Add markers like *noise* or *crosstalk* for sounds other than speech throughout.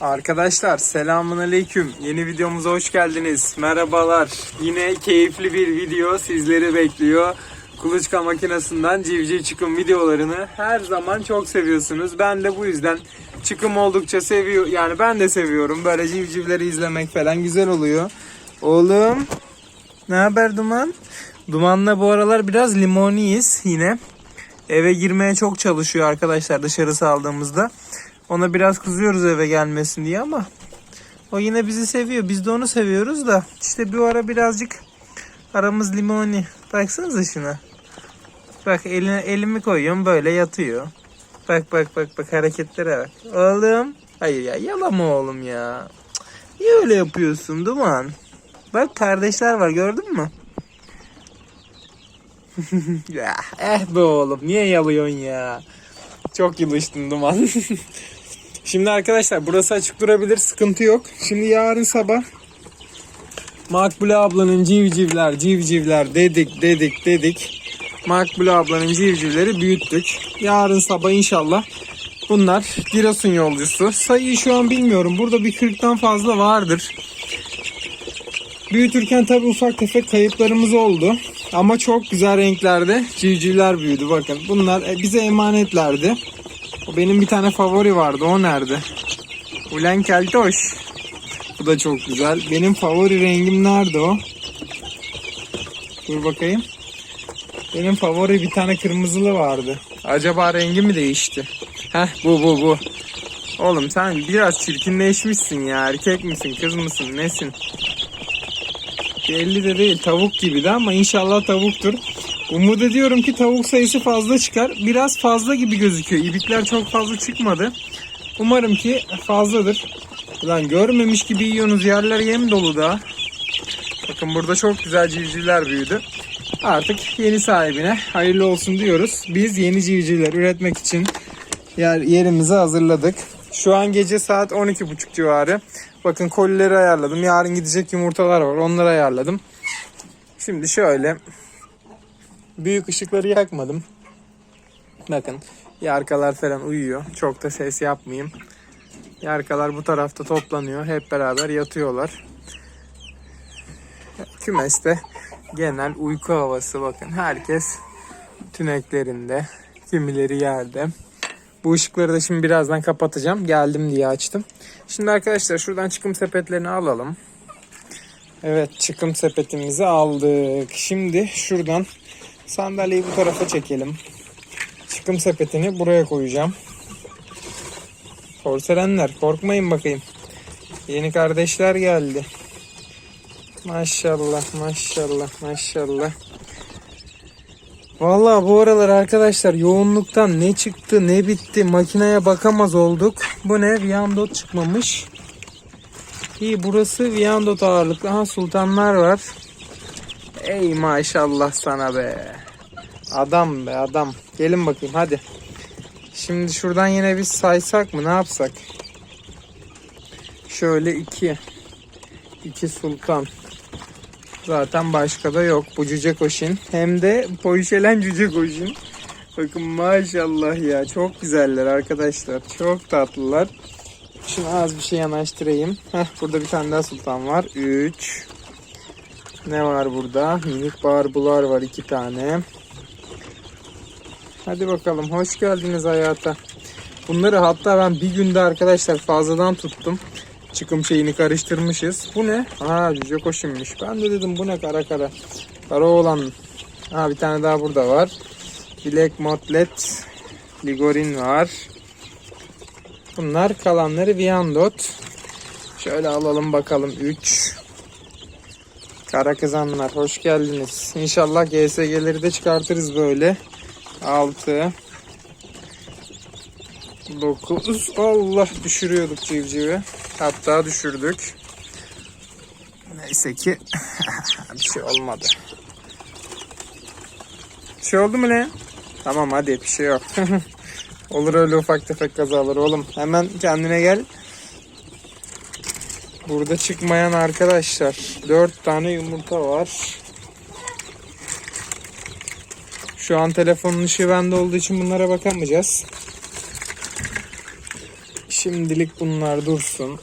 Arkadaşlar selamun aleyküm. Yeni videomuza hoş geldiniz. Merhabalar. Yine keyifli bir video sizleri bekliyor. Kuluçka makinesinden civciv çıkım videolarını her zaman çok seviyorsunuz. Ben de bu yüzden çıkım oldukça seviyor. Yani ben de seviyorum. Böyle civcivleri izlemek falan güzel oluyor. Oğlum ne haber Duman? Duman'la bu aralar biraz limoniyiz yine. Eve girmeye çok çalışıyor arkadaşlar dışarısı aldığımızda. Ona biraz kızıyoruz eve gelmesin diye ama o yine bizi seviyor. Biz de onu seviyoruz da işte bir ara birazcık aramız limoni. Baksanıza şuna. Bak eline elimi koyuyorum böyle yatıyor. Bak bak bak bak hareketlere bak. Oğlum. Hayır ya yalama oğlum ya. Niye öyle yapıyorsun Duman? Bak kardeşler var gördün mü? *laughs* ya eh be oğlum niye yalıyorsun ya? Çok yılıştın Duman. *laughs* Şimdi arkadaşlar burası açık durabilir sıkıntı yok. Şimdi yarın sabah Makbule ablanın civcivler civcivler dedik dedik dedik. Makbule ablanın civcivleri büyüttük. Yarın sabah inşallah bunlar Giresun yolcusu. Sayıyı şu an bilmiyorum. Burada bir 40'tan fazla vardır. Büyütürken tabi ufak tefek kayıplarımız oldu. Ama çok güzel renklerde civcivler büyüdü. Bakın bunlar e, bize emanetlerdi. Benim bir tane favori vardı. O nerede? Ulen Keltoş. Bu da çok güzel. Benim favori rengim nerede o? Dur bakayım. Benim favori bir tane kırmızılı vardı. Acaba rengi mi değişti? Heh bu bu bu. Oğlum sen biraz çirkinleşmişsin ya. Erkek misin kız mısın nesin? Belli de değil tavuk gibi de ama inşallah tavuktur. Umut ediyorum ki tavuk sayısı fazla çıkar. Biraz fazla gibi gözüküyor. İbikler çok fazla çıkmadı. Umarım ki fazladır. Ulan görmemiş gibi yiyorsunuz. Yerler yem dolu da. Bakın burada çok güzel civcivler büyüdü. Artık yeni sahibine hayırlı olsun diyoruz. Biz yeni civcivler üretmek için yer, yerimizi hazırladık. Şu an gece saat 12.30 civarı. Bakın kolileri ayarladım. Yarın gidecek yumurtalar var. Onları ayarladım. Şimdi şöyle büyük ışıkları yakmadım. Bakın yarkalar falan uyuyor. Çok da ses yapmayayım. Yarkalar bu tarafta toplanıyor. Hep beraber yatıyorlar. Kümeste genel uyku havası bakın. Herkes tüneklerinde. Kimileri yerde. Bu ışıkları da şimdi birazdan kapatacağım. Geldim diye açtım. Şimdi arkadaşlar şuradan çıkım sepetlerini alalım. Evet çıkım sepetimizi aldık. Şimdi şuradan sandalyeyi bu tarafa çekelim. Çıkım sepetini buraya koyacağım. Porselenler korkmayın bakayım. Yeni kardeşler geldi. Maşallah maşallah maşallah. Vallahi bu aralar arkadaşlar yoğunluktan ne çıktı ne bitti makineye bakamaz olduk. Bu ne? Viandot çıkmamış. İyi burası Viandot ağırlıklı. Aha sultanlar var. Ey maşallah sana be. Adam be adam. Gelin bakayım hadi. Şimdi şuradan yine bir saysak mı ne yapsak? Şöyle iki. İki sultan. Zaten başka da yok. Bu cüce koşin. Hem de poşelen cüce koşin. Bakın maşallah ya. Çok güzeller arkadaşlar. Çok tatlılar. Şunu az bir şey yanaştırayım. Heh, burada bir tane daha sultan var. 3. Ne var burada? Minik barbular var iki tane. Hadi bakalım. Hoş geldiniz hayata. Bunları hatta ben bir günde arkadaşlar fazladan tuttum. Çıkım şeyini karıştırmışız. Bu ne? Aa cüce koşunmuş. Ben de dedim bu ne kara kara. Kara olan. Ha bir tane daha burada var. Black Motlet. Ligorin var. Bunlar kalanları Viandot. Şöyle alalım bakalım 3. Kara kızanlar hoş geldiniz. İnşallah GSG'leri de çıkartırız böyle. 6 9 Allah düşürüyorduk civcivi. Hatta düşürdük. Neyse ki *laughs* bir şey olmadı. Bir şey oldu mu ne? Tamam hadi bir şey yok. *laughs* Olur öyle ufak tefek kazalar oğlum. Hemen kendine gel. Burada çıkmayan arkadaşlar. 4 tane yumurta var. Şu an telefonun ışığı bende olduğu için bunlara bakamayacağız. Şimdilik bunlar dursun.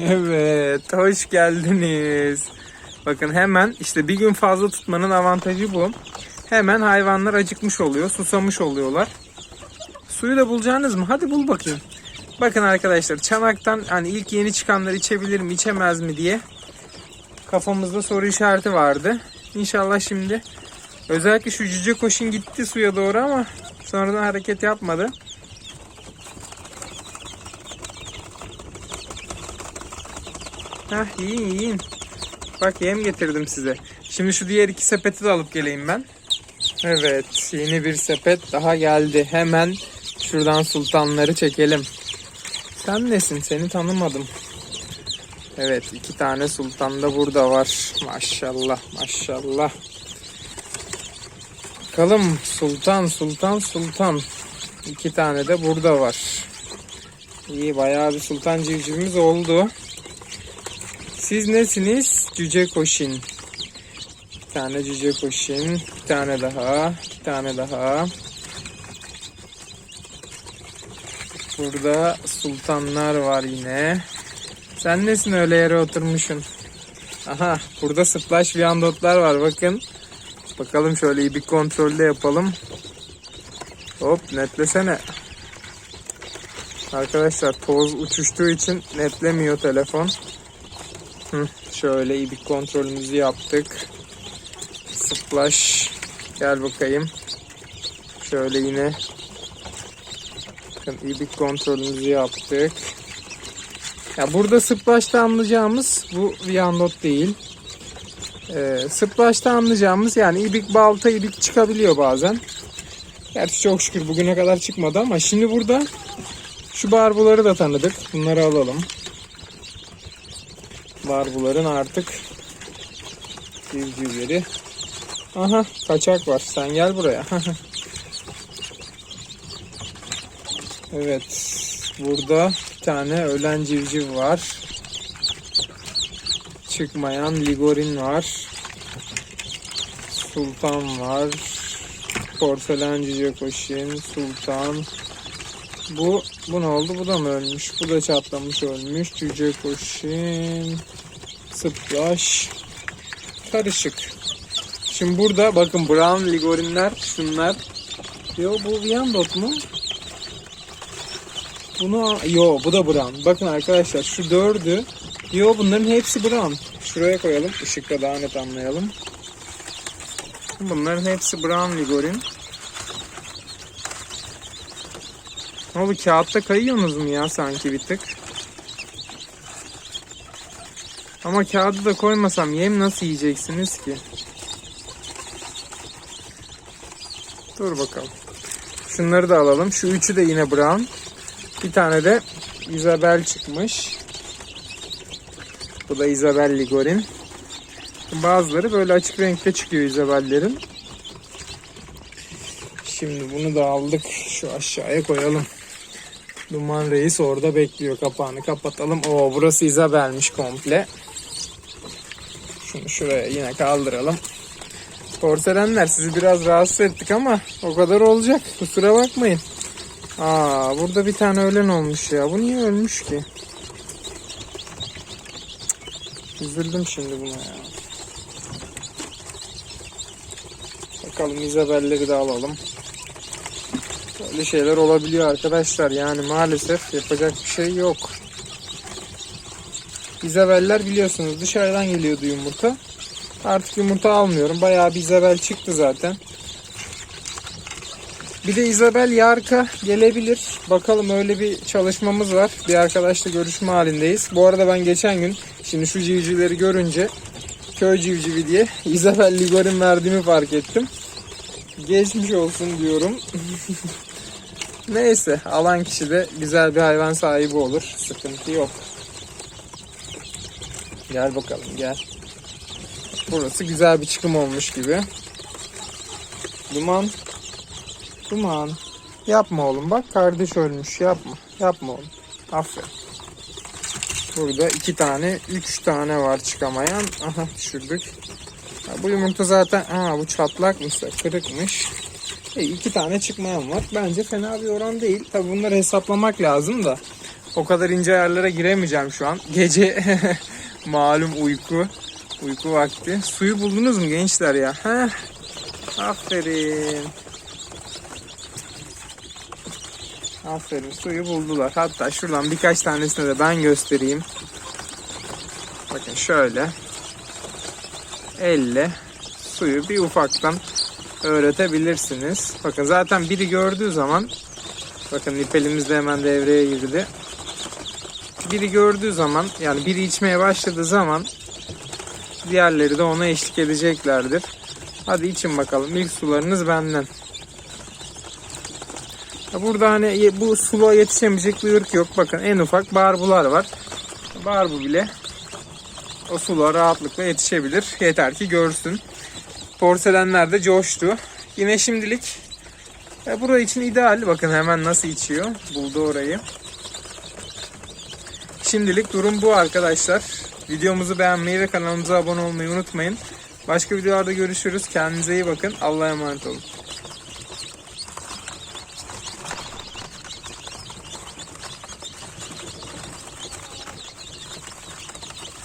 Evet, hoş geldiniz. Bakın hemen işte bir gün fazla tutmanın avantajı bu. Hemen hayvanlar acıkmış oluyor, susamış oluyorlar. Suyu da bulacağınız mı? Hadi bul bakayım. Bakın arkadaşlar çanaktan hani ilk yeni çıkanlar içebilir mi içemez mi diye kafamızda soru işareti vardı. İnşallah şimdi özellikle şu cüce koşun gitti suya doğru ama sonradan hareket yapmadı. Hah yiyin yiyin. Bak yem getirdim size. Şimdi şu diğer iki sepeti de alıp geleyim ben. Evet yeni bir sepet daha geldi. Hemen şuradan sultanları çekelim. Sen nesin? Seni tanımadım. Evet iki tane sultan da burada var. Maşallah maşallah. Bakalım sultan sultan sultan. İki tane de burada var. İyi bayağı bir sultan civcivimiz oldu. Siz nesiniz? Cüce koşin. Bir tane cüce koşin. Bir tane daha. Bir tane daha. Burada sultanlar var yine. Sen nesin öyle yere oturmuşsun? Aha burada splash viandotlar var bakın. Bakalım şöyle iyi bir kontrolde yapalım. Hop netlesene. Arkadaşlar toz uçuştuğu için netlemiyor telefon. Hı, şöyle iyi bir kontrolümüzü yaptık. Splash. Gel bakayım. Şöyle yine Bakın iyi bir kontrolümüzü yaptık. Ya burada splash'ta anlayacağımız bu Viandot değil. Ee, splash'ta anlayacağımız yani ibik balta ibik çıkabiliyor bazen. Gerçi çok şükür bugüne kadar çıkmadı ama şimdi burada şu barbuları da tanıdık. Bunları alalım. Barbuların artık civcivleri. Aha kaçak var. Sen gel buraya. *laughs* Evet. Burada bir tane ölen civciv var. Çıkmayan ligorin var. Sultan var. Porselen cüce koşin. Sultan. Bu, bu ne oldu? Bu da mı ölmüş? Bu da çatlamış ölmüş. Cüce koşin. Splash. Karışık. Şimdi burada bakın brown ligorinler şunlar. Yo bu Viandot mu? Bunu yo bu da brown. Bakın arkadaşlar şu dördü. Yo bunların hepsi brown. Şuraya koyalım. ışıkla daha net anlayalım. Bunların hepsi brown ligorin. Ne oldu kağıtta kayıyorsunuz mu ya sanki bir tık? Ama kağıdı da koymasam yem nasıl yiyeceksiniz ki? Dur bakalım. Şunları da alalım. Şu üçü de yine brown. Bir tane de Isabel çıkmış. Bu da Isabel Ligorin. Bazıları böyle açık renkte çıkıyor Isabel'lerin. Şimdi bunu da aldık. Şu aşağıya koyalım. Duman Reis orada bekliyor. Kapağını kapatalım. Oo burası Isabel'miş komple. Şunu şuraya yine kaldıralım. Porselenler sizi biraz rahatsız ettik ama o kadar olacak. Kusura bakmayın. Aa burada bir tane ölen olmuş ya. Bu niye ölmüş ki? Üzüldüm şimdi buna ya. Bakalım Isabel'leri de alalım. Böyle şeyler olabiliyor arkadaşlar. Yani maalesef yapacak bir şey yok. Isabel'ler biliyorsunuz dışarıdan geliyordu yumurta. Artık yumurta almıyorum. Bayağı bir Isabel çıktı zaten. Bir de Isabel Yarka gelebilir. Bakalım öyle bir çalışmamız var. Bir arkadaşla görüşme halindeyiz. Bu arada ben geçen gün şimdi şu civcivleri görünce köy civcivi diye Isabel Ligorin verdiğimi fark ettim. Geçmiş olsun diyorum. *laughs* Neyse alan kişi de güzel bir hayvan sahibi olur. Sıkıntı yok. Gel bakalım gel. Burası güzel bir çıkım olmuş gibi. Duman. Duman. Yapma oğlum bak kardeş ölmüş yapma. Yapma oğlum. Aferin. Burada iki tane, üç tane var çıkamayan. Aha düşürdük. Ha, bu yumurta zaten, ha bu çatlakmış da kırıkmış. E, iki tane çıkmayan var. Bence fena bir oran değil. Tabi bunları hesaplamak lazım da. O kadar ince ayarlara giremeyeceğim şu an. Gece *laughs* malum uyku. Uyku vakti. Suyu buldunuz mu gençler ya? Heh. Aferin. Aferin suyu buldular. Hatta şuradan birkaç tanesini de ben göstereyim. Bakın şöyle. Elle suyu bir ufaktan öğretebilirsiniz. Bakın zaten biri gördüğü zaman bakın nipelimiz de hemen devreye girdi. Biri gördüğü zaman yani biri içmeye başladığı zaman diğerleri de ona eşlik edeceklerdir. Hadi için bakalım. İlk sularınız benden. Burada hani bu suluğa yetişemeyecek bir ırk yok. Bakın en ufak barbular var. Barbu bile o suluğa rahatlıkla yetişebilir. Yeter ki görsün. Porselenler de coştu. Yine şimdilik e, burası için ideal. Bakın hemen nasıl içiyor. Buldu orayı. Şimdilik durum bu arkadaşlar. Videomuzu beğenmeyi ve kanalımıza abone olmayı unutmayın. Başka videolarda görüşürüz. Kendinize iyi bakın. Allah'a emanet olun.